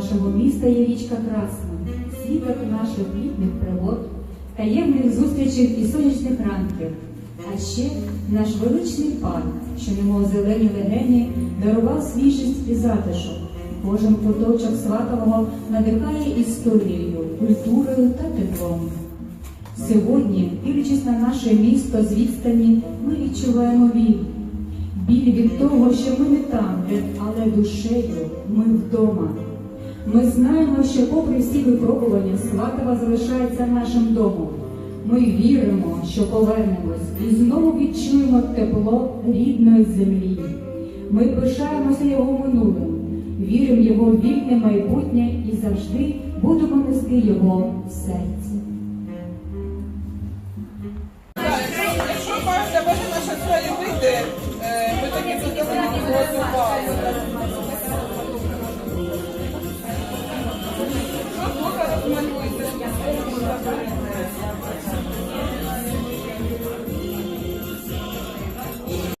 нашого міста є річка Красна, свідок наших літніх пригод, таємних зустрічей і сонячних ранків. А ще наш величний парк, що немов зелені легені, дарував свіжість і затишок. Кожен куточок Сватового надихає історією, культурою та теплом. Сьогодні, дивлячись на наше місто з відстані, ми відчуваємо біль. Біль від того, що ми не там, але душею ми вдома. Ми знаємо, що, попри всі випробування, Сватова залишається нашим домом. Ми віримо, що повернемось і знову відчуємо тепло рідної землі. Ми пишаємося його минулим, віримо його в вільне майбутнє і завжди будемо нести його в серці. Ми тоді будемо.